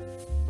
you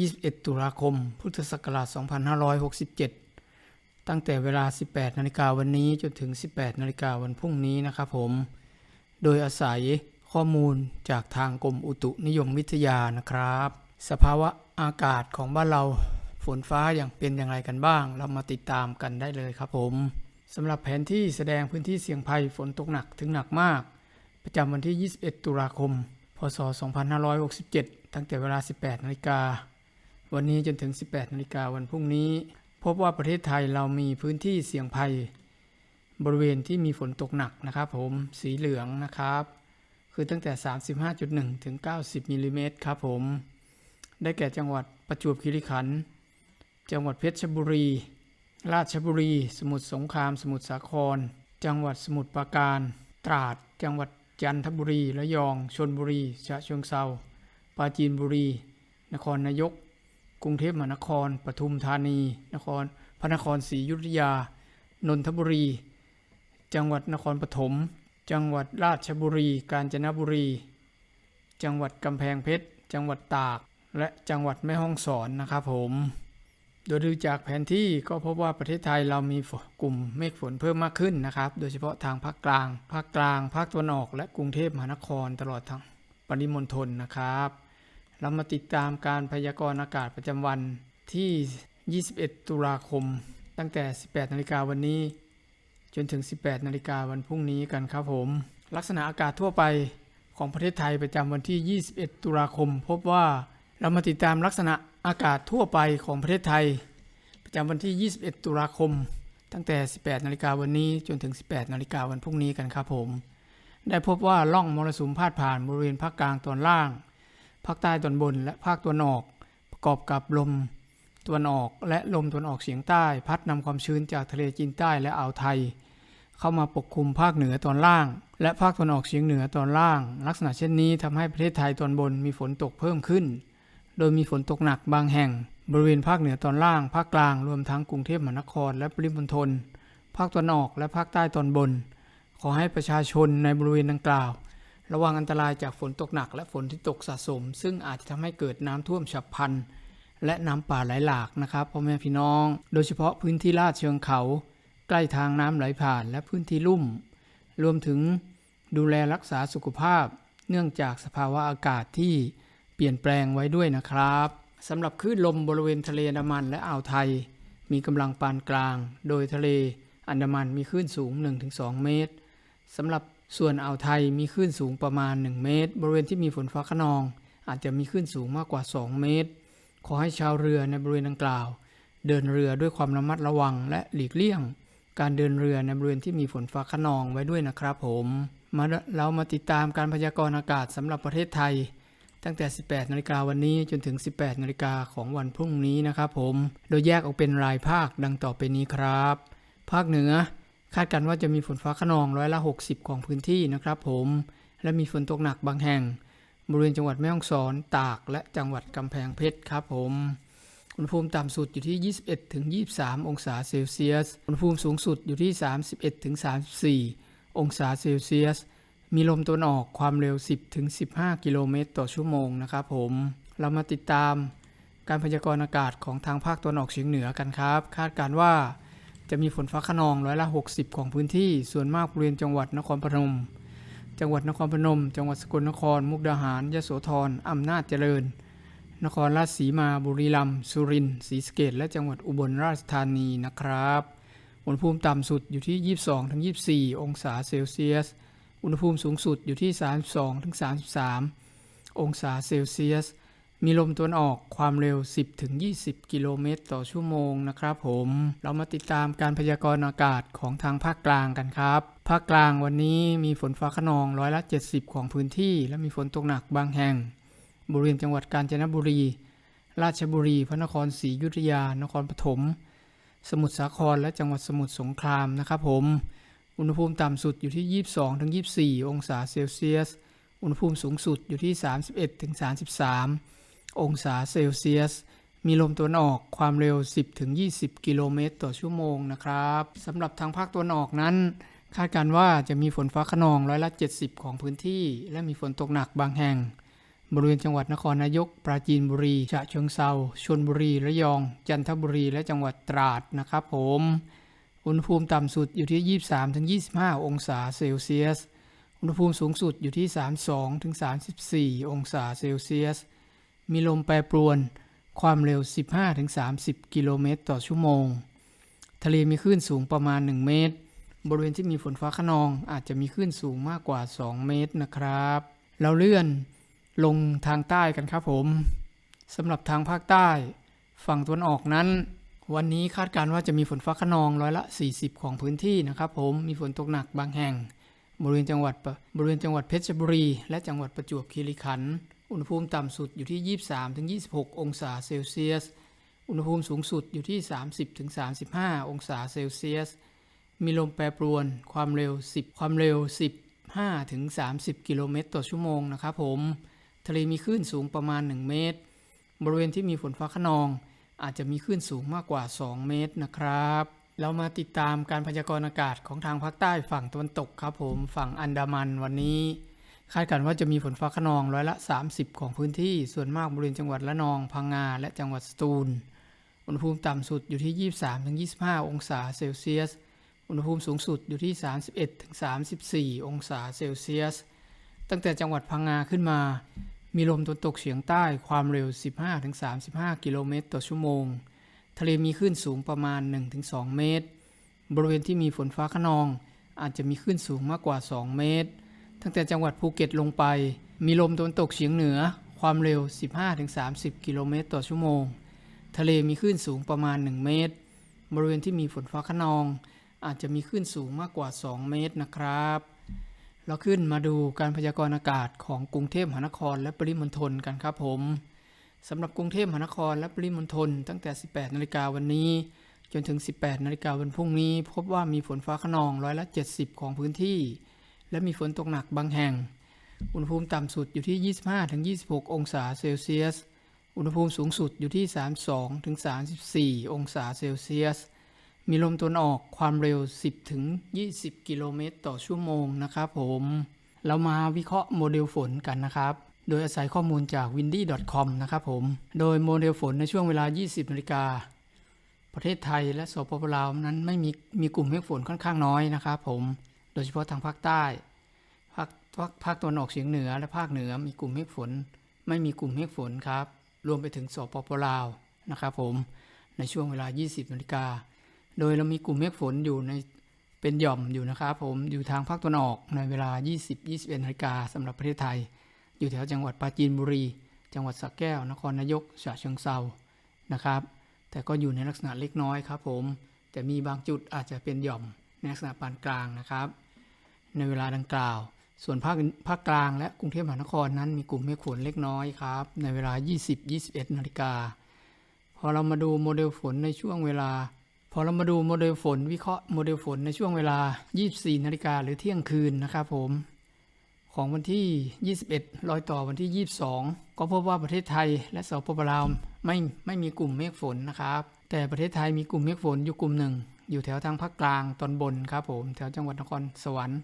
21 ตุลาคม พุทธศักราช 2567 ตั้งแต่เวลา 18 นาฬิกาวันนี้จนถึง 18 นาฬิกาวันพรุ่งนี้นะครับผม โดยอาศัยข้อมูลจากทางกรมอุตุนิยมวิทยานะครับ สภาวะอากาศของบ้านเราฝนฟ้าอย่างเป็นอย่างไรกันบ้าง เรามาติดตามกันได้เลยครับผมสำหรับแผนที่แสดงพื้นที่เสี่ยงภัยฝนตกหนักถึงหนักมาก ประจำวันที่ 21 ตุลาคม พศ 2567 ตั้งแต่เวลา 18 นาฬิกา วันนี้จนถึง 18นาฬิกาวันพรุ่งนี้ พบว่าประเทศไทยเรามีพื้นที่เสี่ยงภัย บริเวณที่มีฝนตกหนักนะครับผมสีเหลืองนะครับ คือตั้งแต่ 35.1 ถึง 90มิลลิเมตรครับผม ได้แก่จังหวัดประจวบคีรีขันธ์จังหวัดเพชรบุรี ราชบุรี สมุทรสงคราม สมุทรสาคร จังหวัดสมุทรปราการ ตราด จังหวัดจันทบุรี ระยอง ชนบุรี ฉะเชิงเซาปราจีนบุรี นครนายก กรุงเทพมหานคร ปทุมธานี นคร พระนครศรีอยุธยา นนทบุรี จังหวัดนครปฐม จังหวัดราชบุรี กาญจนบุรี จังหวัดกำแพงเพชร จังหวัดตาก และจังหวัดแม่ฮ่องสอนนะครับผม โดยดูจากแผนที่ก็พบว่าประเทศไทยเรามีกลุ่มเมฆฝนเพิ่มมากขึ้นนะครับ โดยเฉพาะทางภาคกลาง ภาคกลาง ภาคตะวันออก และกรุงเทพมหานครตลอดทั้งปริมณฑลนะครับ เรามาติดตามการพยากรณ์อากาศประจำวันที่ 21 ตุลาคม ตั้งแต่ 18 นาฬิกาวันนี้ จนถึง 18 นาฬิกาวันพรุ่งนี้กันครับผม ลักษณะอากาศทั่วไปของประเทศไทยประจำวันที่ 21 ตุลาคม พบว่าเรามาติดตามลักษณะอากาศทั่วไปของประเทศไทย ประจำวันที่ 21 ตุลาคม ตั้งแต่ 18 นาฬิกาวันนี้จนถึง 18 นาฬิกาวันพรุ่งนี้กันครับผม ได้พบว่าล่องมรสุมพาดผ่านบริเวณภาคกลางตอนล่าง ภาคใต้ตอนบนและภาคตะวันออก ประกอบกับลมตะวันออกและลมตะวันออกเฉียงใต้ พัดนำความชื้นจากทะเลจีนใต้และอ่าวไทย เข้ามาปกคลุมภาคเหนือตอนล่าง และภาคตะวันออกเฉียงเหนือตอนล่าง ลักษณะเช่นนี้ทำให้ประเทศไทยตอนบนมีฝนตกเพิ่มขึ้น โดยมีฝนตกหนักบางแห่ง บริเวณภาคเหนือตอนล่าง ภาคกลางรวมทั้งกรุงเทพมหานคร และปริมณฑลภาคตะวันออกและภาคใต้ตอนบน ขอให้ประชาชนในบริเวณดังกล่าว ระวังอันตรายจากฝนตกหนักและฝนที่ตกสะสม ซึ่งอาจจะทำให้เกิดน้ำท่วมฉับพลัน และน้ำป่าไหลหลากนะครับพ่อแม่พี่น้อง โดยเฉพาะพื้นที่ลาดเชิงเขา ใกล้ทางน้ำไหลผ่านและพื้นที่ลุ่ม รวมถึงดูแลรักษาสุขภาพ เนื่องจากสภาวะอากาศที่เปลี่ยนแปลงไว้ด้วยนะครับสำหรับคลื่นลมบริเวณทะเลอันดามันและอ่าวไทย มีกำลังปานกลาง โดยทะเลอันดามันมีคลื่นสูง 1-2 เมตรสำหรับ ส่วนอ่าวไทยมีคลื่นสูงประมาณ 1 เมตร บริเวณที่มีฝนฟ้าขนอง อาจจะมีคลื่นสูงมากกว่า 2 เมตร ขอให้ชาวเรือในบริเวณดังกล่าว เดินเรือด้วยความระมัดระวังและหลีกเลี่ยง การเดินเรือในบริเวณที่มีฝนฟ้าขนองไว้ด้วยนะครับผมมาเรามาติดตามการพยากรณ์อากาศสำหรับประเทศไทย ตั้งแต่ 18 นาฬิกาวันนี้จนถึง 18 นาฬิกาของวันพรุ่งนี้นะครับผม โดยแยกออกเป็นรายภาคดังต่อไปนี้ครับ ภาคเหนือ คาดการณ์ว่าจะมีฝนฟ้าขนองร้อยละ 60 ของพื้นที่นะครับผม และมีฝนตกหนักบางแห่ง บริเวณจังหวัดแม่ฮ่องสอน ตาก และจังหวัดกำแพงเพชรครับผมอุณหภูมิต่ำสุดอยู่ที่ 21ถึง23 องศาเซลเซียส อุณหภูมิสูงสุดอยู่ที่ 31ถึง34 องศาเซลเซียส มีลมตะวันออกความเร็ว 10ถึง15 กิโลเมตรต่อชั่วโมงนะครับผม เรามาติดตามการพยากรณ์อากาศของทางภาคตะวันออกเฉียงเหนือกันครับ คาดการณ์ว่า จะมีฝนฟ้าขนองร้อยละ 60 ของพื้นที่ ส่วนมากบริเวณจังหวัดนครพนม จังหวัดนครพนม จังหวัดสกลนคร มุกดาหาร ยโสธร อำนาจเจริญ นครราชสีมา บุรีรัมย์ สุรินทร์ ศรีสะเกษและจังหวัดอุบลราชธานีนะครับอุณหภูมิต่ำสุดอยู่ที่ 22-24 องศาเซลเซียส อุณหภูมิสูงสุดอยู่ที่ 32-33 องศาเซลเซียส มีลมตะวันออกความเร็ว 10-20 กิโลเมตรต่อชั่วโมงนะครับผม เรามาติดตามการพยากรณ์อากาศของทางภาคกลางกันครับ ภาคกลางวันนี้มีฝนฟ้าขนองร้อยละ 70 ของพื้นที่ และมีฝนตกหนักบางแห่ง บริเวณจังหวัดกาญจนบุรี ราชบุรี พระนครศรีอยุธยา นครปฐม สมุทรสาคร และจังหวัดสมุทรสงครามนะครับผม อุณหภูมิต่ำสุดอยู่ที่ 22-24 องศาเซลเซียส อุณหภูมิสูงสุดอยู่ที่ 31-33 องศาเซลเซียส มีลมตะวันออกความเร็ว 10-20 กิโลเมตรต่อชั่วโมงนะครับสำหรับทางภาคตะวันออกนั้น คาดการว่าจะมีฝนฟ้าขนองร้อยละ 70 ของพื้นที่ และมีฝนตกหนักบางแห่ง บริเวณจังหวัดนครนายก ปราจีนบุรีฉะเชิงเซาชลบุรีระยอง จันทบุรีและจังหวัดตราดนะครับผมอุณหภูมิต่ำสุดอยู่ที่ 23-25 องศาเซลเซียส อุณหภูมิสูงสุดอยู่ที่ 32-34 องศาเซลเซียส มีลมแปรปรวน ความเร็ว 15-30 กิโลเมตรต่อชั่วโมง ทะเลมีคลื่นสูงประมาณ 1 เมตร บริเวณที่มีฝนฟ้าขนองอาจจะมีคลื่นสูงมากกว่า 2 เมตรนะครับ เราเลื่อนลงทางใต้กันครับผมสำหรับทางภาคใต้ ฝั่งตะวันออกนั้น วันนี้คาดการณ์ว่าจะมีฝนฟ้าขนองร้อยละ 40 ของพื้นที่นะครับผมมีฝนตกหนักบางแห่ง บริเวณจังหวัดบริเวณจังหวัดเพชรบุรี และจังหวัดประจวบคีรีขันธ์ อุณหภูมิต่ำสุดอยู่ที่ 23-26 องศาเซลเซียส อุณหภูมิสูงสุดอยู่ที่ 30-35 องศาเซลเซียส มีลมแปรปรวน ความเร็ว 10 ความเร็ว 15-30 กิโลเมตรต่อชั่วโมงนะครับผม ทะเลมีคลื่นสูงประมาณ 1 เมตร บริเวณที่มีฝนฟ้าขนอง อาจจะมีคลื่นสูงมากกว่า 2 เมตรนะครับเรามาติดตามการพยากรณ์อากาศของทางภาคใต้ฝั่งตะวันตกครับผม ฝั่งอันดามันวันนี้ คาดการณ์ว่าจะมีฝนฟ้าขนองร้อยละ 30 ของพื้นที่ ส่วนมากบริเวณจังหวัดละนอง พังงา และจังหวัดสตูล อุณหภูมิต่ำสุดอยู่ที่ 23-25 องศาเซลเซียส อุณหภูมิสูงสุดอยู่ที่ 31-34 องศาเซลเซียส ตั้งแต่จังหวัดพังงาขึ้นมา มีลมตะวันตกเฉียงใต้ความเร็ว 15-35 กิโลเมตรต่อชั่วโมง ทะเลมีคลื่นสูงประมาณ 1-2 เมตร บริเวณที่มีฝนฟ้าขนอง อาจจะมีคลื่นสูงมากกว่า 2 เมตร ตั้งแต่จังหวัดภูเก็ตลงไป มีลมตะวันตกเฉียงเหนือ ความเร็ว 15-30 กิโลเมตรต่อชั่วโมง ทะเลมีคลื่นสูงประมาณ 1 เมตร บริเวณที่มีฝนฟ้าขนอง อาจจะมีคลื่นสูงมากกว่า 2 เมตรนะครับ เราขึ้นมาดูการพยากรณ์อากาศของกรุงเทพมหานครและปริมณฑลกันครับผมสำหรับกรุงเทพมหานครและปริมณฑลตั้งแต่ 18 นาฬิกาวันนี้ จนถึง 18 นาฬิกาวันพรุ่งนี้ พบว่ามีฝนฟ้าขนองร้อยละ 70 ของพื้นที่ และมีฝนตกหนักบางแห่ง อุณหภูมิต่ำสุดอยู่ที่ 25-26 องศาเซลเซียส อุณหภูมิสูงสุดอยู่ที่ 32-34 องศาเซลเซียส มีลมตะวันออกความเร็ว 10-20 กิโลเมตรต่อชั่วโมงนะครับผม เรามาวิเคราะห์โมเดลฝนกันนะครับโดยอาศัยข้อมูลจาก windy.com นะครับผม โดยโมเดลฝนในช่วงเวลา 20นาฬิกา ประเทศไทยและสปปลาวนั้นไม่มีมีกลุ่มเมฆฝนค่อนข้างน้อยนะครับผม โดยเฉพาะทางภาคใต้ภาคภาคภาคตะวันออกเฉียงเหนือและภาคเหนือมีกลุ่มเมฆฝน ไม่มีกลุ่มเมฆฝนครับ รวมไปถึงสปปลาวนะครับผมในช่วงเวลา 20นาฬิกา โดยเรามีกลุ่มเมฆฝนอยู่ในเป็นหย่อมอยู่นะครับผมอยู่ทางภาคตะวันออกในเวลา 20-21นาฬิกาสำหรับประเทศไทย อยู่แถวจังหวัดปราจีนบุรี จังหวัดสระแก้ว นครนายกฉะเชิงเซานะครับ แต่ก็อยู่ในลักษณะเล็กน้อยครับผม แต่มีบางจุดอาจจะเป็นหย่อมในลักษณะปานกลางนะครับ ในเวลาดังกล่าว ส่วนภาคภาคกลางและกรุงเทพมหานครนั้นมีกลุ่มเมฆฝนเล็กน้อยครับ ในเวลา 20-21 นาฬิกา พอเรามาดูโมเดลฝนในช่วงเวลา พอเรามาดูโมเดลฝนวิเคราะห์โมเดลฝนในช่วงเวลา 24 นาฬิกาหรือเที่ยงคืนนะครับผมของวันที่ 21 รอยต่อวันที่ 22 ก็พบว่าประเทศไทยและสปปลาวไม่ไม่มีกลุ่มเมฆฝนนะครับ แต่ประเทศไทยมีกลุ่มเมฆฝนอยู่กลุ่มหนึ่ง อยู่แถวทางภาคกลางตอนบนครับผม แถวจังหวัดนครสวรรค์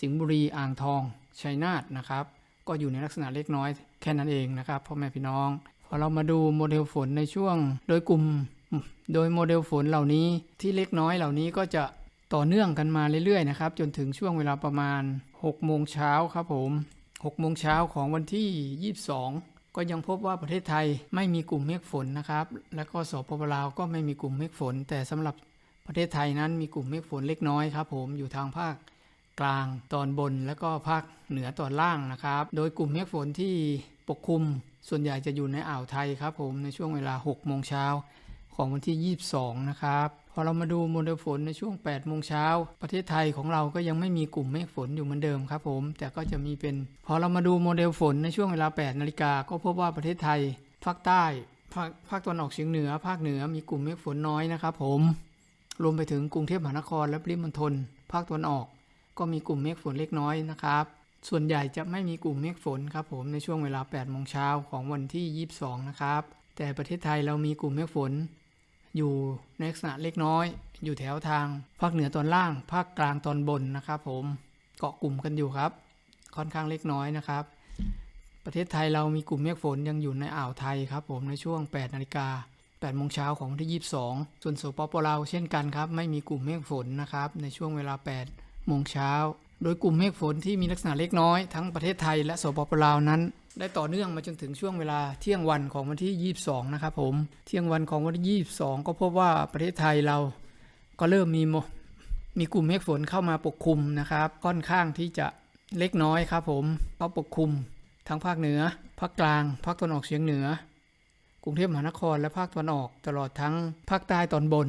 สิงห์บุรีอ่างทองชัยนาทนะครับ ก็อยู่ในลักษณะเล็กน้อยแค่นั้นเองนะครับพ่อแม่พี่น้องพอเรามาดูโมเดลฝนในช่วง โดยกลุ่ม โดยโมเดลฝนเหล่านี้ที่เล็กน้อยเหล่านี้ก็จะต่อเนื่องกันมาเรื่อยๆนะครับ จนถึงช่วงเวลาประมาณ6โมงเช้าครับผม6โมงเช้าของวันที่ 22 ก็ยังพบว่าประเทศไทยไม่มีกลุ่มเมฆฝนนะครับ แล้วก็สปปลาวก็ไม่มีกลุ่มเมฆฝน แต่สำหรับประเทศไทยนั้นมีกลุ่มเมฆฝนเล็กน้อยครับผมอยู่ทางภาค กลางตอนบนแล้วก็ภาคเหนือตอนล่างนะครับ โดยกลุ่มเมฆฝนที่ปกคลุม ส่วนใหญ่จะอยู่ในอ่าวไทยครับผมในช่วงเวลา 6 โมงเช้าของวันที่ 22 นะครับพอเรามาดูโมเดลฝนในช่วง 8 โมงเช้า ประเทศไทยของเราก็ยังไม่มีกลุ่มเมฆฝนอยู่เหมือนเดิมครับผม แต่ก็จะมีเป็น พอเรามาดูโมเดลฝนในช่วงเวลา 8 นาฬิกาก็พบว่าประเทศไทย ภาคใต้ ภาคภาคตะวันออกเฉียงเหนือ ภาคเหนือมีกลุ่มเมฆฝนน้อยนะครับผม รวมไปถึงกรุงเทพมหานครและปริมณฑลภาคตะวันออก ก็มีกลุ่มเมฆฝนเล็กน้อยนะครับ ส่วนใหญ่จะไม่มีกลุ่มเมฆฝนครับผมในช่วงเวลา8โมงเช้าของวันที่ 22 นะครับ แต่ประเทศไทยเรามีกลุ่มเมฆฝน อยู่ในลักษณะเล็กน้อย อยู่แถวทางภาคเหนือตอนล่าง ภาคกลางตอนบนนะครับผมเกาะกลุ่มกันอยู่ครับ ค่อนข้างเล็กน้อยนะครับ ประเทศไทยเรามีกลุ่มเมฆฝนยังอยู่ในอ่าวไทยครับผมในช่วง 8 นาฬิกา8โมงเช้าของวันที่ 22 ส่วนสปปลาวเช่นกันครับ ไม่มีกลุ่มเมฆฝนนะครับ ในช่วงเวลา 8 โมงเช้า โดยกลุ่มเมฆฝนที่มีลักษณะเล็กน้อยทั้งประเทศไทยและสปปลาวนั้น ได้ต่อเนื่องมาจนถึงช่วงเวลาเที่ยงวันของวันที่ 22 นะครับผม เที่ยงวันของวันที่ 22 ก็พบว่าประเทศไทยเราก็เริ่มมีโมมีกลุ่มเมฆฝนเข้ามาปกคลุมนะครับค่อนข้างที่จะเล็กน้อยครับผมเข้าปกคลุมทั้งภาคเหนือ ภาคกลาง ภาคตะวันออกเฉียงเหนือ กรุงเทพมหานครและภาคตะวันออกตลอดทั้งภาคใต้ตอนบน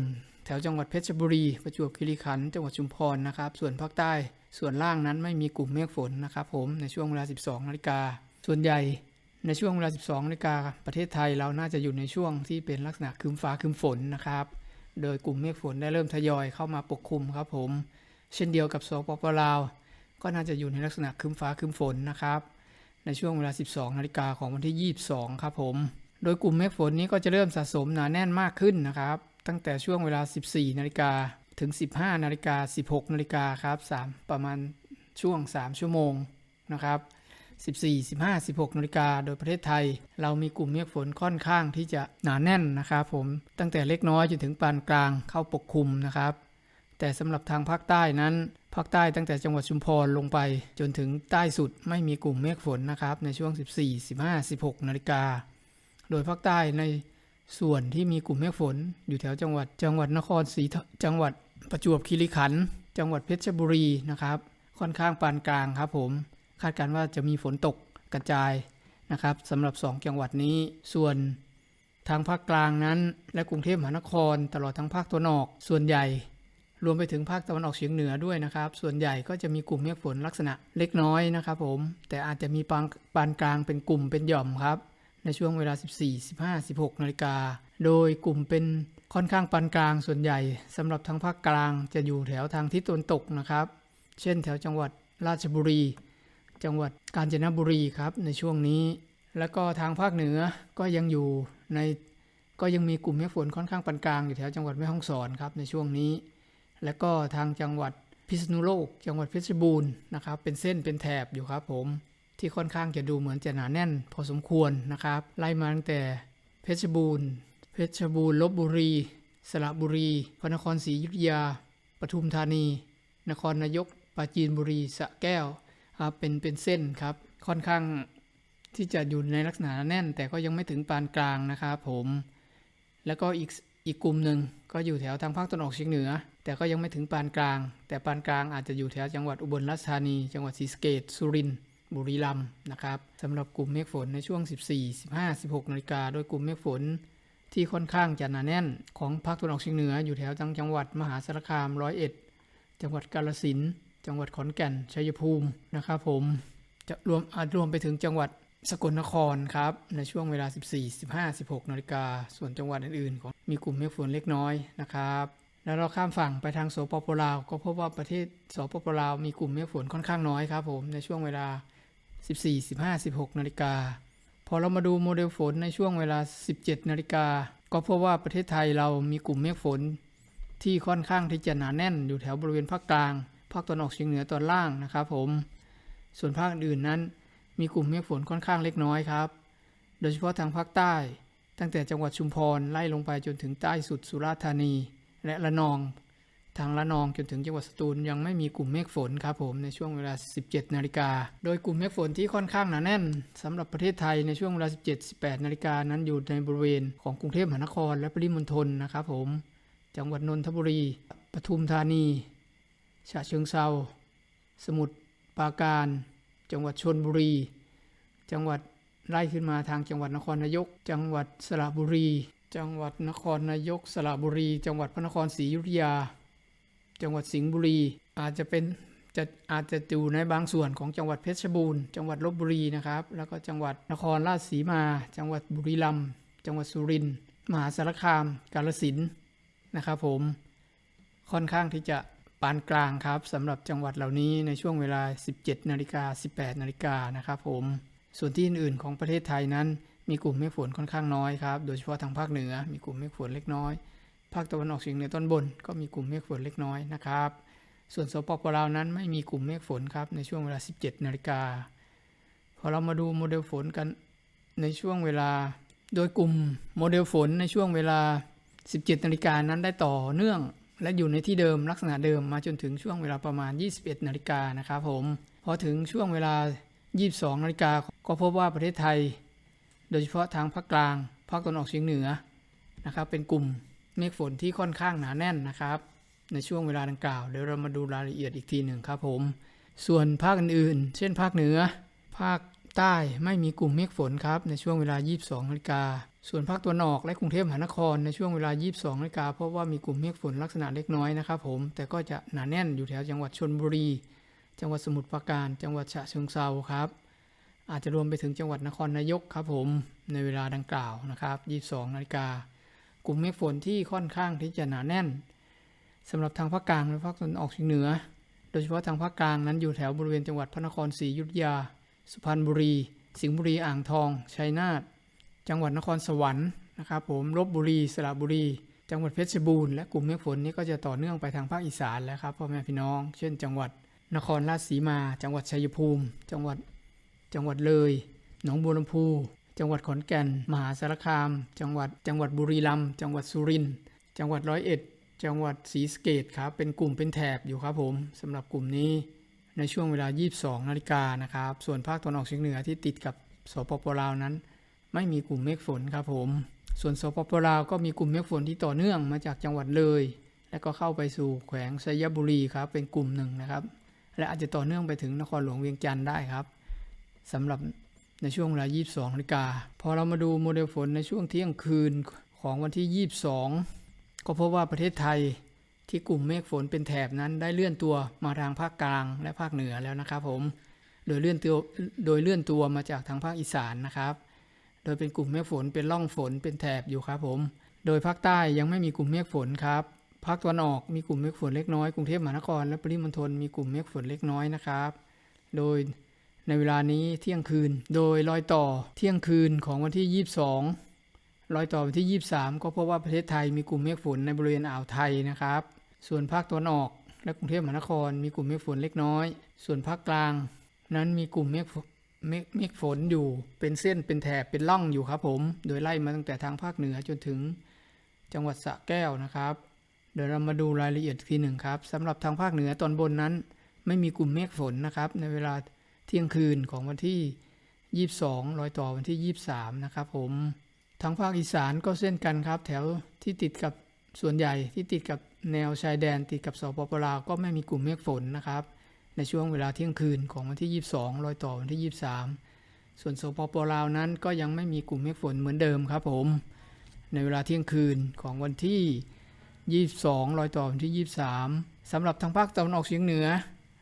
ถวจังหวัดเพชรบุรี ประจวบคีรีขันธ์จังหวัดชุมพรนะครับ ส่วนภาคใต้ส่วนล่างนั้นไม่มีกลุ่มเมฆฝนนะครับผมในช่วงเวลา 12นาฬิกาส่วนใหญ่ในช่วงเวลา 12นาฬิกาประเทศไทยเราน่าจะอยู่ในช่วงที่เป็นลักษณะครึมฟ้าครึมฝนนะครับ โดยกลุ่มเมฆฝนได้เริ่มทยอยเข้ามาปกคลุมครับผม เช่นเดียวกับสปปลาว ก็น่าจะอยู่ในลักษณะครึมฟ้าครึมฝนนะครับ ในช่วงเวลา 12นาฬิกาของวันที่ 22 ครับผม โดยกลุ่มเมฆฝนนี้ก็จะเริ่มสะสมหนาแน่นมากขึ้นนะครับ ตั้งแต่ช่วงเวลา 14 นาฬิกาถึง 15 นาฬิกา 16 นาฬิกาครับ3ประมาณช่วง 3 ชั่วโมงนะครับ 14 15 16 นาฬิกา โดยประเทศไทย เรามีกลุ่มเมฆฝนค่อนข้างที่จะหนาแน่นนะครับผม ตั้งแต่เล็กน้อยจนถึงปานกลางเข้าปกคลุมนะครับ แต่สำหรับทางภาคใต้นั้น ภาคใต้ตั้งแต่จังหวัดชุมพรลงไปจนถึงใต้สุดไม่มีกลุ่มเมฆฝนนะครับในช่วง 14 15 16 นาฬิกา โดยภาคใต้ใน ส่วนที่มีกลุ่มเมฆฝนอยู่แถวจังหวัด จังหวัดนครศรีจังหวัดประจวบคีรีขันธ์จังหวัดเพชรบุรีนะครับ ค่อนข้างปานกลางครับผม คาดการณ์ว่าจะมีฝนตกกระจายนะครับสำหรับ 2 จังหวัดนี้ ส่วนทางภาคกลางนั้น และกรุงเทพมหานคร ตลอดทั้งภาคตะวันออก ส่วนใหญ่ รวมไปถึงภาคตะวันออกเฉียงเหนือด้วยนะครับ ส่วนใหญ่ก็จะมีกลุ่มเมฆฝนลักษณะเล็กน้อยนะครับผม แต่อาจจะมีปานปานกลางเป็นกลุ่มเป็นหย่อมครับ ในช่วงเวลา 14 15 16 นาฬิกา โดยกลุ่มเป็นค่อนข้างปานกลางส่วนใหญ่สำหรับทางภาคกลางจะอยู่แถวทางทิศตะวันตกนะครับ เช่นแถวจังหวัดราชบุรี จังหวัดกาญจนบุรีครับในช่วงนี้ แล้วก็ทางภาคเหนือก็ยังอยู่ในก็ยังมีกลุ่มเมฆฝนค่อนข้างปานกลางอยู่แถวจังหวัดแม่ฮ่องสอนครับในช่วงนี้ แล้วก็ทางจังหวัดพิษณุโลก จังหวัดเพชรบูรณ์นะครับเป็นเส้นเป็นแถบอยู่ครับผม ที่ค่อนข้างจะดูเหมือนจะหนาแน่น พอสมควรนะครับ ไล่มาตั้งแต่เพชรบูรณ์ เพชรบูรณ์ลบบุรี สระบุรีพระนครศรีอยุธยา ปทุมธานี นครนายกปราจีนบุรีสระแก้วครับเป็นเป็นเส้นครับ ค่อนข้างที่จะอยู่ในลักษณะแน่น แต่ก็ยังไม่ถึงปานกลางนะครับผม แล้วก็อีกอีกกลุ่มหนึ่งก็อยู่แถวทางภาคตะวันออกเฉียงเหนือ แต่ก็ยังไม่ถึงปานกลาง แต่ปานกลางอาจจะอยู่แถวจังหวัดอุบลราชธานี จังหวัดศรีสะเกษสุรินทร์ บุรีรัมย์นะครับสำหรับกลุ่มเมฆฝนในช่วง 14 15 16นาฬิกาโดยกลุ่มเมฆฝนที่ค่อนข้างจะหนาแน่นของภาคตะวันออกเฉียงเหนืออยู่แถวจังจังหวัดมหาสารคามร้อยเอ็ดจังหวัดกาฬสินธุ์จังหวัดขอนแก่นชัยภูมินะครับผมจะรวมอาจรวมไปถึงจังหวัดสกลนครครับในช่วงเวลา 14 15 16นาฬิกาส่วนจังหวัดอื่นๆ ของมีกลุ่มเมฆฝนเล็กน้อยนะครับแล้วเราข้ามฝั่งไปทางสปปลาว ก็พบว่าประเทศสปปลาวมีกลุ่มเมฆฝนค่อนข้างน้อยครับผมในช่วงเวลา 14 15 16 นาฬิกา พอเรามาดูโมเดลฝนในช่วงเวลา 17 นาฬิกา ก็พบว่าประเทศไทยเรามีกลุ่มเมฆฝน ที่ค่อนข้างที่จะหนาแน่นอยู่แถวบริเวณภาคกลาง ภาคตะวันออกเฉียงเหนือตอนล่างนะครับผม ส่วนภาคอื่นนั้น มีกลุ่มเมฆฝนค่อนข้างเล็กน้อยครับ โดยเฉพาะทางภาคใต้ ตั้งแต่จังหวัดชุมพรไล่ลงไปจนถึงใต้สุดสุราษฎร์ธานี และระนอง ทางละนองจนถึงจังหวัดสตูลยังไม่มีกลุ่มเมฆฝนครับผมในช่วงเวลา 17 นาฬิกา โดยกลุ่มเมฆฝนที่ค่อนข้างหนาแน่นสำหรับประเทศไทยในช่วงเวลา 17-18 นาฬิกานั้นอยู่ในบริเวณของกรุงเทพมหานครและปริมณฑลนะครับผม จังหวัดนนทบุรี ปทุมธานี ฉะเชิงเซาสมุทรปราการ จังหวัดชนบุรี จังหวัดไล่ขึ้นมาทางจังหวัดนครนายก จังหวัดสระบุรี จังหวัดนครนายก สระบุรี จังหวัดพระนครศรีอยุธยา จังหวัดสิงห์บุรี อาจจะเป็นจะอาจจะอยู่ในบางส่วนของจังหวัดเพชรบูรณ์ จังหวัดลบบุรีนะครับ แล้วก็จังหวัดนครราชสีมา จังหวัดบุรีรัมย์ จังหวัดสุรินทร์ มหาสารคาม กาฬสินธุ์นะครับผม ค่อนข้างที่จะปานกลางครับสำหรับจังหวัดเหล่านี้ในช่วงเวลา 17นาฬิกา18นาฬิกานะครับผม ส่วนที่อื่นๆของประเทศไทยนั้น มีกลุ่มเมฆฝนค่อนข้างน้อยครับ โดยเฉพาะทางภาคเหนือ มีกลุ่มเมฆฝนเล็กน้อย ภาคตะวันออกเฉียงเหนือตอนบน ก็มีกลุ่มเมฆฝนเล็กน้อยนะครับ ส่วนสปปลาวนั้นไม่มีกลุ่มเมฆฝนครับในช่วงเวลา 17นาฬิกาพอเรามาดูโมเดลฝนกันในช่วงเวลา โดยกลุ่มโมเดลฝนในช่วงเวลา 17นาฬิกานั้นได้ต่อเนื่อง และอยู่ในที่เดิมลักษณะเดิมมาจนถึงช่วงเวลาประมาณ 21นาฬิกานะครับผมพอถึงช่วงเวลา 22นาฬิกาก็พบว่าประเทศไทย โดยเฉพาะทางภาคกลางภาคตะวันออกเฉียงเหนือนะครับเป็นกลุ่ม เมฆฝนที่ค่อนข้างหนาแน่นนะครับ ในช่วงเวลาดังกล่าวเดี๋ยวเรามาดูรายละเอียดอีกทีหนึ่งครับผม ส่วนภาคอื่นๆ เช่นภาคเหนือ ภาคใต้ไม่มีกลุ่มเมฆฝนครับในช่วงเวลา 22นาฬิกาส่วนภาคตะวันออกและกรุงเทพมหานครในช่วงเวลา 22นาฬิกาเพราะว่ามีกลุ่มเมฆฝนลักษณะเล็กน้อยนะครับผม แต่ก็จะหนาแน่นอยู่แถวจังหวัดชนบุรี จังหวัดสมุทรปราการ จังหวัดฉะเชิงเซาครับ อาจจะรวมไปถึงจังหวัดนครนายกครับผมในเวลาดังกล่าวนะครับ 22นาฬิกา ลุ่มเมฆฝนที่ค่อนข้างที่จะหนาแน่นสำหรับทางภาคกลางและภาคตะวันออกเฉียงเหนือ โดยเฉพาะทางภาคกลางนั้นอยู่แถวบริเวณจังหวัดพระนครศรีอยุธยา สุพรรณบุรี สิงห์บุรีอ่างทอง ชัยนาทจังหวัดนครสวรรค์นะครับผมลบบุรีสระบุรี จังหวัดเพชรบูรณ์และกลุ่มเมฆฝนนี้ก็จะต่อเนื่องไปทางภาคอีสานแล้วครับพ่อแม่พี่น้อง เช่น จังหวัดนครราชสีมา จังหวัดชัยภูมิ จังหวัดจังหวัดเลย หนองบัวลำพู จังหวัดขอนแก่น มหาสารคาม จังหวัด จังหวัดบุรีรัมย์ จังหวัดสุรินทร์ จังหวัดร้อยเอ็ด จังหวัดศรีสะเกษครับ เป็นกลุ่มเป็นแถบอยู่ครับผมสำหรับกลุ่มนี้ในช่วงเวลา 22 นาฬิกานะครับ ส่วนภาคตะวันออกเฉียงเหนือที่ติดกับสปปลาวนั้น ไม่มีกลุ่มเมฆฝนครับผม ส่วนสปปลาวก็มีกลุ่มเมฆฝนที่ต่อเนื่องมาจากจังหวัดเลย และก็เข้าไปสู่แขวงชัยบุรีครับ เป็นกลุ่มหนึ่งนะครับ และอาจจะต่อเนื่องไปถึงนครหลวงเวียงจันทร์ได้ครับสำหรับ ในช่วงเวลา 22นาฬิกา พอเรามาดูโมเดลฝนในช่วงเที่ยงคืนของวันที่ 22 ก็พบว่าประเทศไทยที่กลุ่มเมฆฝนเป็นแถบนั้นได้เลื่อนตัวมาทางภาคกลางและภาคเหนือแล้วนะครับผม โดยเลื่อนตัวโดยเลื่อนตัวมาจากทางภาคอีสานนะครับ โดยเป็นกลุ่มเมฆฝนเป็นร่องฝนเป็นแถบอยู่ครับผม โดยภาคใต้ยังไม่มีกลุ่มเมฆฝนครับ ภาคตะวันออกมีกลุ่มเมฆฝนเล็กน้อย กรุงเทพมหานครและปริมณฑลมีกลุ่มเมฆฝนเล็กน้อยนะครับ โดย ในเวลานี้เที่ยงคืน โดยรอยต่อเที่ยงคืนของวันที่ 22 รอยต่อวันที่ 23 ก็พราะว่าประเทศไทยมีกลุ่มเมฆฝนในบริเวณอ่าวไทยนะครับ ส่วนภาคตะวันออกและกรุงเทพมหานครมีกลุ่มเมฆฝนเล็กน้อย ส่วนภาคกลาง นั้นมีกลุ่มเมฆฝนเมฆเมฆฝนอยู่เป็นเส้นเป็นแถบเป็นร่องอยู่ครับผม โดยไล่มาตั้งแต่ทางภาคเหนือจนถึงจังหวัดสระแก้วนะครับ เดี๋ยวเรามาดูรายละเอียดทีหนึ่งครับสำหรับทางภาคเหนือตอนบนนั้น ไม่มีกลุ่มเมฆฝนนะครับ ในเวลา เที่ยงคืนของวันที่ 22 รอยต่อวันที่ 23 นะครับผมทางภาคอีสานก็เช่นกันครับ แถวที่ติดกับส่วนใหญ่ที่ติดกับแนวชายแดนติดกับสปปลาวก็ไม่มีกลุ่มเมฆฝนนะครับ ในช่วงเวลาเที่ยงคืนของวันที่ 22 รอยต่อวันที่ 23 ส่วนสปปลาวนั้นก็ยังไม่มีกลุ่มเมฆฝนเหมือนเดิมครับผม ในเวลาเที่ยงคืนของวันที่ 22 รอยต่อวันที่ 23สำหรับทางภาคตะวันออกเฉียงเหนือ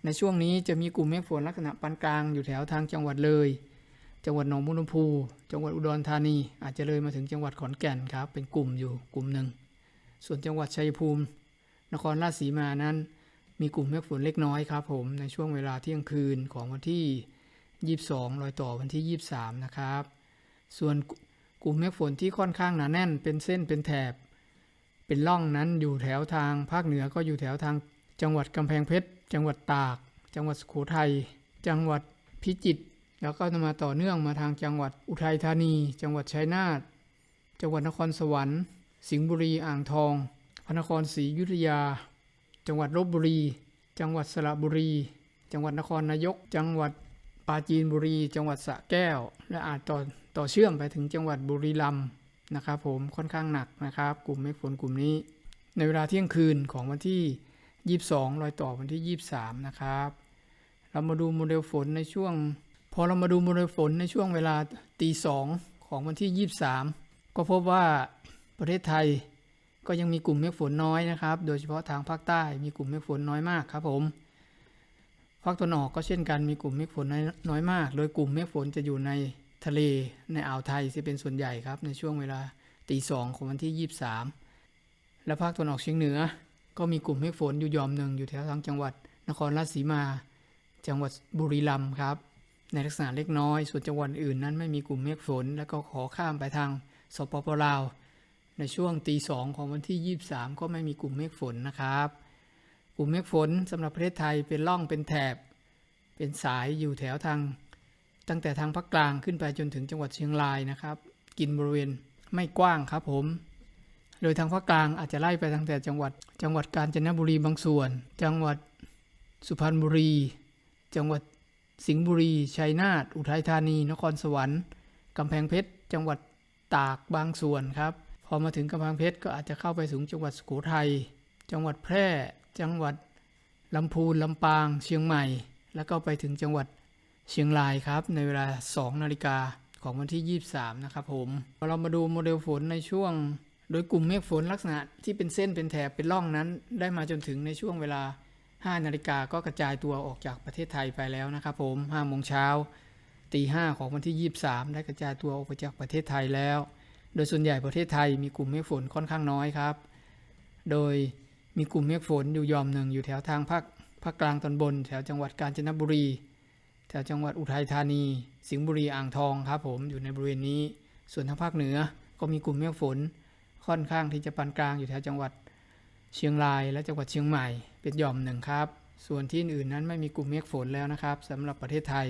ในช่วงนี้จะมีกลุ่มเมฆฝนลักษณะปานกลางอยู่แถวทางจังหวัดเลย จังหวัดหนองบัวลำพู จังหวัดอุดรธานี อาจจะเลยมาถึงจังหวัดขอนแก่นครับ เป็นกลุ่มอยู่กลุ่มหนึ่ง ส่วนจังหวัดชัยภูมิ นครราชสีมานั้น มีกลุ่มเมฆฝนเล็กน้อยครับ ผมในช่วงเวลาเที่ยงคืนของวันที่ 22รอยต่อวันที่ 23 นะครับ ส่วนกลุ่มเมฆฝนที่ค่อนข้างหนาแน่น เป็นเส้นเป็นแถบ เป็นร่องนั้นอยู่แถวทางภาคเหนือก็อยู่แถวทาง จังหวัดกำแพงเพชร จังหวัดตาก จังหวัดสุโขทัย จังหวัดพิจิตร แล้วก็มาต่อเนื่องมาทางจังหวัดอุทัยธานี จังหวัดชัยนาท จังหวัดนครสวรรค์ สิงห์บุรี อ่างทอง พระนครศรีอยุธยา จังหวัดลบบุรี จังหวัดสระบุรี จังหวัดนครนายก จังหวัดปราจีนบุรี จังหวัดสระแก้ว และอาจต่อต่อเชื่อมไปถึงจังหวัดบุรีรัมย์นะครับผมค่อนข้างหนักนะครับ กลุ่มเมฆฝนกลุ่มนี้ ในเวลาเที่ยงคืนของวันที่ 22รอยต่อวันที่ 23 นะครับ เรามาดูโมเดลฝนในช่วง พอเรามาดูโมเดลฝนในช่วงเวลาตีสองของวันที่ 23 ก็พบว่าประเทศไทยก็ยังมีกลุ่มเมฆฝนน้อยนะครับ โดยเฉพาะทางภาคใต้มีกลุ่มเมฆฝนน้อยมากครับผมภาคตะวันออกก็เช่นกันมีกลุ่มเมฆฝนน้อยมาก โดยกลุ่มเมฆฝนจะอยู่ในทะเลในอ่าวไทยจะเป็นส่วนใหญ่ครับในช่วงเวลาตีสองของวันที่ 23 และภาคตะวันออกเฉียงเหนือ ก็มีกลุ่มเมฆฝนอยู่ยอมหนึ่งอยู่แถวทางจังหวัดนครราชสีมา จังหวัดบุรีรัมย์ครับ ในลักษณะเล็กน้อย ส่วนจังหวัดอื่นนั้นไม่มีกลุ่มเมฆฝน แล้วก็ขอข้ามไปทางสปปลาว ในช่วงตีสองของวันที่ 23 ก็ไม่มีกลุ่มเมฆฝนนะครับ กลุ่มเมฆฝนสำหรับประเทศไทยเป็นร่องเป็นแถบ เป็นสายอยู่แถวทาง ตั้งแต่ทางภาคกลางขึ้นไปจนถึงจังหวัดเชียงรายนะครับ กินบริเวณไม่กว้างครับผม โดยทางภาคกลางอาจจะไล่ไปตั้งแต่จังหวัด จังหวัดกาญจนบุรีบางส่วน จังหวัดสุพรรณบุรี จังหวัดสิงห์บุรี ชัยนาท อุทัยธานี นครสวรรค์ กำแพงเพชร จังหวัดตากบางส่วนครับ พอมาถึงกำแพงเพชรก็อาจจะเข้าไปถึงจังหวัดสุโขทัย จังหวัดแพร่ จังหวัดลำพูน ลำปาง เชียงใหม่ แล้วก็ไปถึงจังหวัดเชียงรายครับ ในเวลา 2 นาฬิกาของวันที่ 23 นะครับผม เรามาดูโมเดลฝนในช่วง โดยกลุ่มเมฆฝนลักษณะที่เป็นเส้นเป็นแถบเป็นร่องนั้น ได้มาจนถึงในช่วงเวลา 5 นาฬิกาก็กระจายตัวออกจากประเทศไทยไปแล้วนะครับผม5โมงเช้าตี5ของวันที่ 23 ได้กระจายตัวออกไปจากประเทศไทยแล้ว โดยส่วนใหญ่ประเทศไทยมีกลุ่มเมฆฝนค่อนข้างน้อยครับ โดยมีกลุ่มเมฆฝนอยู่ยอมหนึ่งอยู่แถวทางภาคภาคกลางตอนบน แถวจังหวัดกาญจนบุรี แถวจังหวัดอุทัยธานี สิงห์บุรีอ่างทองครับผมอยู่ในบริเวณนี้ ส่วนทางภาคเหนือก็มีกลุ่มเมฆฝน ค่อนข้างที่จะปานกลางอยู่แถวจังหวัดเชียงรายและจังหวัดเชียงใหม่เป็นหย่อมหนึ่งครับ ส่วนที่อื่นนั้นไม่มีกลุ่มเมฆฝนแล้วนะครับสำหรับประเทศไทย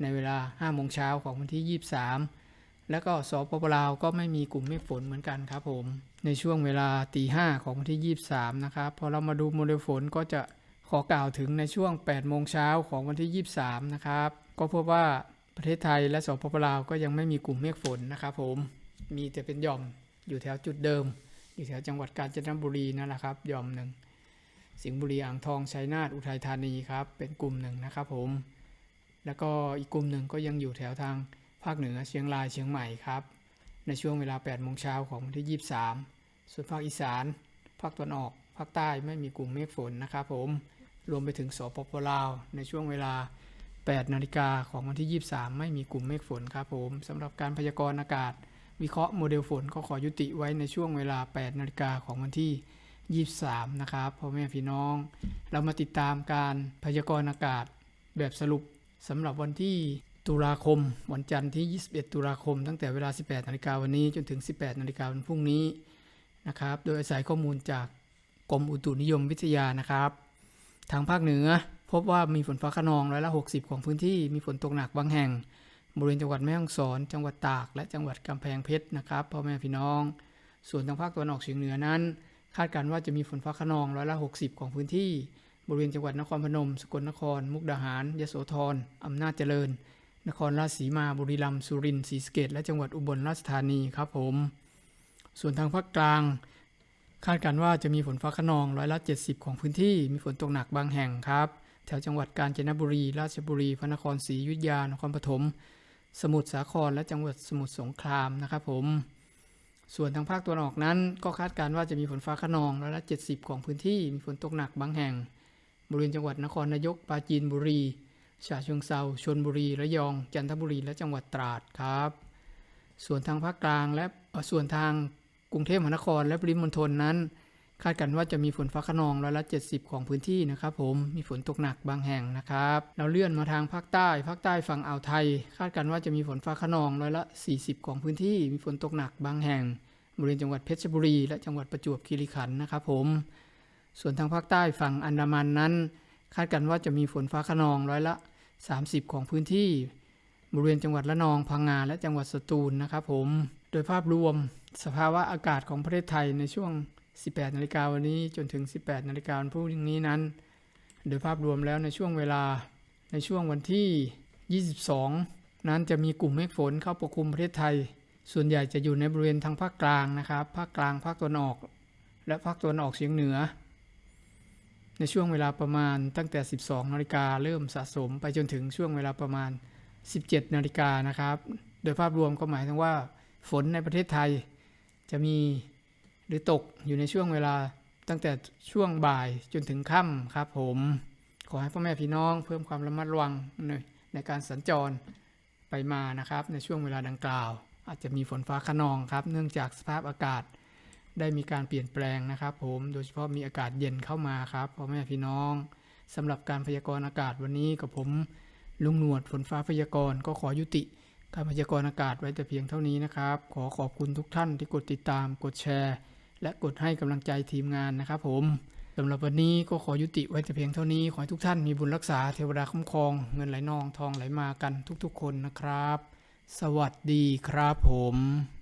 ในเวลา5โมงเช้าของวันที่ 23 แล้วก็สปปลาวก็ไม่มีกลุ่มเมฆฝนเหมือนกันครับผม ในช่วงเวลาตีห้าของวันที่ 23 นะครับพอเรามาดูโมเดลฝนก็จะขอกล่าวถึงในช่วง8โมงเช้าของวันที่ 23 นะครับ ก็พบว่าประเทศไทยและสปปลาวก็ยังไม่มีกลุ่มเมฆฝนนะครับผม มีแต่เป็นหย่อม อยู่แถวจุดเดิม อยู่แถวจังหวัดกาญจนบุรีนั่นแหละครับย่อมหนึ่งสิงห์บุรีอ่างทองชัยนาทอุทัยธานีครับ เป็นกลุ่มหนึ่งนะครับผม แล้วก็อีกกลุ่มหนึ่งก็ยังอยู่แถวทางภาคเหนือเชียงรายเชียงใหม่ครับ ในช่วงเวลา8โมงเช้าของวันที่ 23 ส่วนภาคอีสาน ภาคตะวันออกภาคใต้ไม่มีกลุ่มเมฆฝนนะครับผมรวมไปถึงสปปลาว ในช่วงเวลา 8 นาฬิกาของวันที่ 23 ไม่มีกลุ่มเมฆฝนครับผมสำหรับการพยากรณ์อากาศ วิเคราะห์โมเดลฝนก็ขอยุติไว้ในช่วงเวลา 8 นาฬิกาของวันที่ 23 นะครับพ่อแม่พี่น้อง เรามาติดตามการพยากรณ์อากาศแบบสรุปสำหรับวันที่ตุลาคม วันจันทร์ที่ 21 ตุลาคม ตั้งแต่เวลา 18 นาฬิกาวันนี้จนถึง 18 นาฬิกาวันพรุ่งนี้นะครับ โดยอาศัยข้อมูลจากกรมอุตุนิยมวิทยานะครับ ทางภาคเหนือพบว่ามีฝนฟ้าขนองร้อยละ 60 ของพื้นที่มีฝนตกหนักบางแห่ง บริเวณจังหวัดแม่ฮ่องสอน จังหวัดตาก และจังหวัดกำแพงเพชรนะครับพ่อแม่พี่น้อง ส่วนทางภาคตะวันออกเฉียงเหนือนั้น คาดการณ์ว่าจะมีฝนฟ้าขนองร้อยละ 60 ของพื้นที่ บริเวณจังหวัดนครพนม สกลนคร มุกดาหารยโสธรอำนาจเจริญ นครราชสีมาบุรีรัมย์สุรินทร์ศรีสะเกษและจังหวัดอุบลราชธานีครับผม ส่วนทางภาคกลาง คาดการณ์ว่าจะมีฝนฟ้าขนองร้อยละ70 ของพื้นที่ มีฝนตกหนักบางแห่งครับแถวจังหวัดกาญจนบุรี ราชบุรี พระนครศรีอยุธยานครปฐม สมุทรสาครและจังหวัดสมุทรสงครามนะครับผม ส่วนทางภาคตะวันออกนั้น ก็คาดการณ์ว่าจะมีฝนฟ้าขนองร้อยละ 70 ของพื้นที่มีฝนตกหนักบางแห่ง บริเวณจังหวัดนครนายกปราจีนบุรีฉะเชิงเซาชลบุรีระยอง จันทบุรีและจังหวัดตราดครับ ส่วนทางภาคกลางและส่วนทางกรุงเทพมหานครและปริมณฑลนั้น คาดกันว่าจะมีฝนฟ้าขนองร้อยละ 70 ของพื้นที่นะครับผม มีฝนตกหนักบางแห่งนะครับ เราเลื่อนมาทางภาคใต้ ภาคใต้ฝั่งอ่าวไทย คาดกันว่าจะมีฝนฟ้าขนองร้อยละ 40 ของพื้นที่ มีฝนตกหนักบางแห่ง บริเวณจังหวัดเพชรบุรี และจังหวัดประจวบคีรีขันธ์นะครับผม ส่วนทางภาคใต้ฝั่งอันดามันนั้น คาดกันว่าจะมีฝนฟ้าขนองร้อยละ 30 ของพื้นที่ บริเวณจังหวัดละนอง พังงา และจังหวัดสตูลนะครับผม โดยภาพรวม สภาวะอากาศของประเทศไทยในช่วง 18นาฬิกาวันนี้จนถึง 18นาฬิกาวันพรุ่งนี้นั้น โดยภาพรวมแล้วในช่วงเวลาในช่วงวันที่ 22 นั้นจะมีกลุ่มเมฆฝนเข้าปกคลุมประเทศไทย ส่วนใหญ่จะอยู่ในบริเวณทางภาคกลางนะครับ ภาคกลางภาคตะวันออก และภาคตะวันออกเฉียงเหนือ ในช่วงเวลาประมาณตั้งแต่ 12 นาฬิกาเริ่มสะสมไปจนถึงช่วงเวลาประมาณ 17 นาฬิกานะครับ โดยภาพรวมก็หมายถึงว่า ฝนในประเทศไทย จะมี หรือตกอยู่ในช่วงเวลาตั้งแต่ช่วงบ่ายจนถึงค่ำครับผม ขอให้พ่อแม่พี่น้องเพิ่มความระมัดระวังในการสัญจรไปมานะครับ ในช่วงเวลาดังกล่าว อาจจะมีฝนฟ้าขนองครับ เนื่องจากสภาพอากาศได้มีการเปลี่ยนแปลงนะครับ ผมโดยเฉพาะมีอากาศเย็นเข้ามาครับพ่อแม่พี่น้องสำหรับการพยากรณ์อากาศวันนี้กับผมลุงหนวดฝนฟ้าพยากรณ์ก็ขอยุติการพยากรณ์อากาศไว้แต่เพียงเท่านี้นะครับ ขอขอบคุณทุกท่านที่กดติดตามกดแชร์ และกดให้กำลังใจทีมงานนะครับผมสำหรับวันนี้ก็ขอยุติไว้แต่เพียงเท่านี้ ขอให้ทุกท่านมีบุญรักษาเทวดาคุ้มครอง เงินไหลนองทองไหลมากันทุกๆคนนะครับ สวัสดีครับผม